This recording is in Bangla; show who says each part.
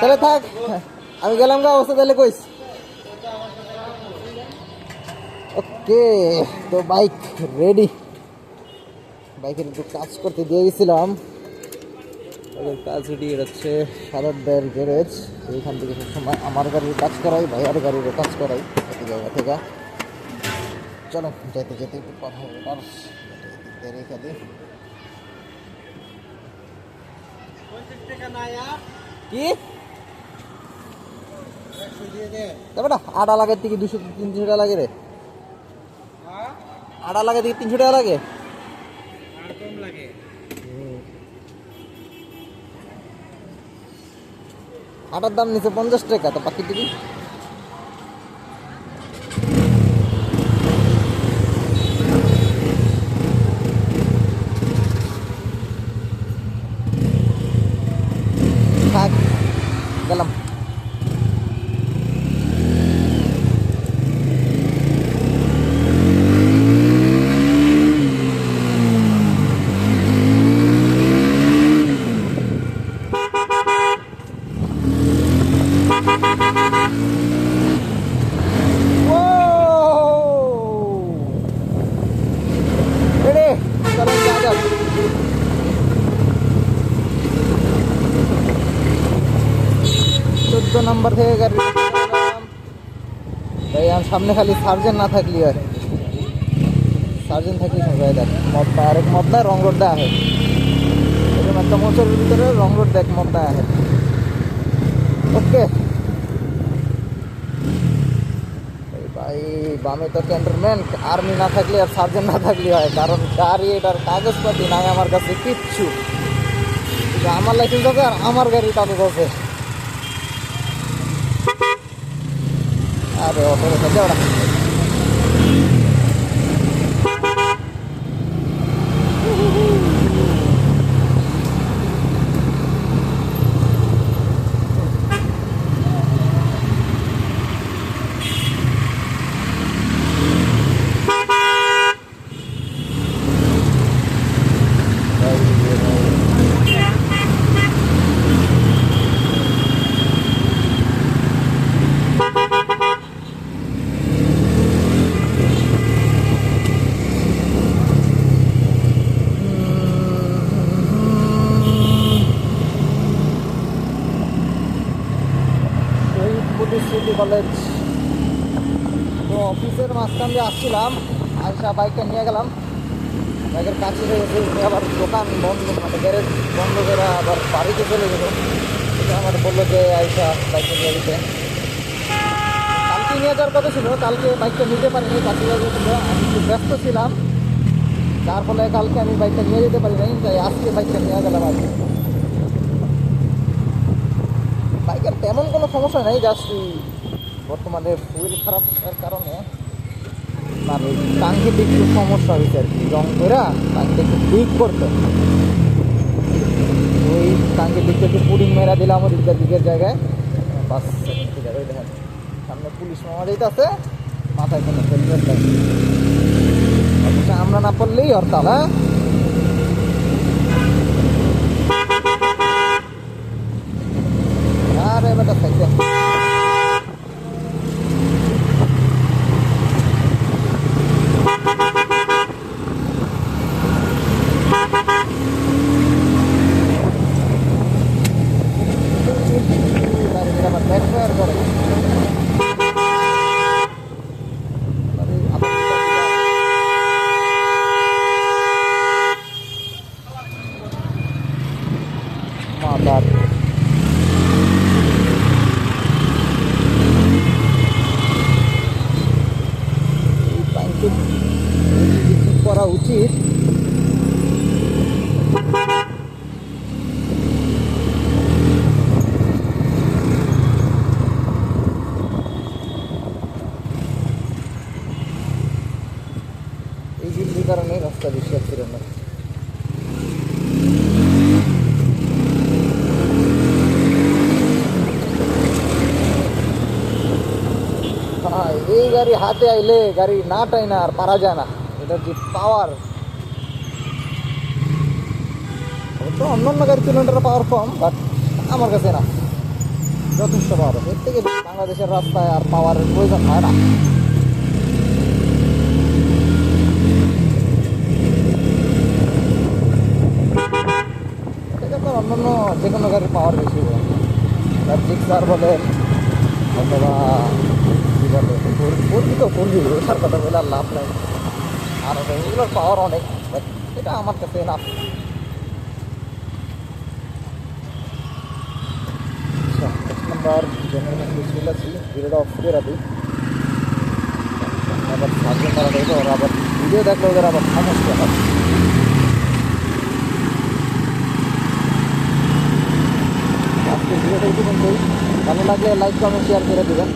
Speaker 1: তাহলে থাক, আমি গেলাম গা, অবস্থা তাহলে কইস। ওকে, তো বাইক রেডি বাইকের একটু কাজ করতে দিয়ে গেছিলাম। কাজ হচ্ছে সাদার দায়ের গ্যারেজ এইখান থেকে সবসময় আমার গাড়ির কাজ করাই, ভাইয়ার গাড়িরও কাজ করাই এক জায়গা থেকে। চলো, যেতে যেতে একটু কথা হবে রেখে দিই। কি? তবে আটা লাগার থেকে দুশো, তিনশো টাকা লাগে রে। আটা লাগে থেকে তিনশো টাকা লাগে? আটার দাম নিচে পঞ্চাশ টাকা, তো বাকি দিবি থাক গেলাম রেডি চলো যা যাক চোদ্দ থেকে গাড়ি তাই আর সামনে খালি সার্জেন না থাকলি হয়। সার্জেন থাকলে দেখ মদটা আরেক মদটা রং রোডটা আহে এরকম একটা মোচরের ভিতরে রং রোড দেখ মদটা আহে ওকে। ভাই, বামে তো ক্যান্টনমেন্ট, আর্মি না থাকলে আর সার্জেন না থাকলে হয়। কারণ গাড়ি, এটার কাগজপাতি নাই আমার কাছে, কিচ্ছু। আমার লাইসেন্স আছে আর আমার গাড়ির কাগজ আছে। আরে অটো রেখে দে ওরা শহীদ বুদ্ধিস্ট সিটি কলেজ। তো অফিসের মাঝখান দিয়ে আসছিলাম, আইসা বাইকটা নিয়ে গেলাম। বাইকের কাছে আবার দোকান বন্ধ মানে গ্যারেজ বন্ধ করে আবার বাড়িতে চলে গেল। এটা আমার বলল যে, আইসা বাইকটা নিয়ে যেতে। কালকে নিয়ে যাওয়ার কথা ছিল, কালকে বাইকটা নিতে পারিনি কাছে ছিল। আমি একটু ব্যস্ত ছিলাম। যার ফলে কালকে আমি বাইকটা নিয়ে যেতে পারি নাই, তাই আজকে বাইকটা নিয়ে গেলাম আর কি। বাইকের তেমন কোনো সমস্যা নেই জাস্ট বর্তমানে ফুয়েল খারাপ থাকার কারণে তার টাঙ্কিতে একটু সমস্যা হয়েছে আর কি। রং করে টাঙ্কিতে একটু লিক করতে ওই টাঙ্কির দিকটা একটু পুডিং মেরা দিলাম ওই দিকটা দিকের জায়গায়। বাস, ঠিক আছে, ওই দেখেন। সামনে পুলিশ মামা যাইতেছে, মাথায় কোনো হেলমেট আমরা না পড়লেই হরতাল হ্যাঁ? আরে বেটা থাকবে গাড়িটা আবার backfire করে। আরে আবার মাদার এই ব্যাংকে কি করা উচিত। এই বিল্ডির কারণে রাস্তা বেশি হয় ভাই এই গাড়ি হাতে আইলে গাড়ি না টাই না আর পারা যায় না। এটার যে পাওয়ার তো অন্য অন্য গাড়ির তুলনায় পাওয়ার কম বাট আমার কাছে না। যথেষ্ট পাওয়ার এর থেকে বাংলাদেশের রাস্তায় আর পাওয়ারের প্রয়োজন হয় না। অন্যান্য যে কোনো গাড়ির পাওয়ার বেশি তার জিক্সার বলেন, অথবা কী বলে ফোরজি কথা বলে আর লাভ নাই। আর এগুলোর পাওয়ার অনেক এটা আমার কাছে এনাফ নাম্বার জেনারেল চলে আছি। আবার করা দেবে ওরা আবার ভিডিও দেখলে আবার সমস্যা হয় আজকে ভিডিওটা ভালো লাগলে লাইক কমেন্ট শেয়ার করে দেবেন।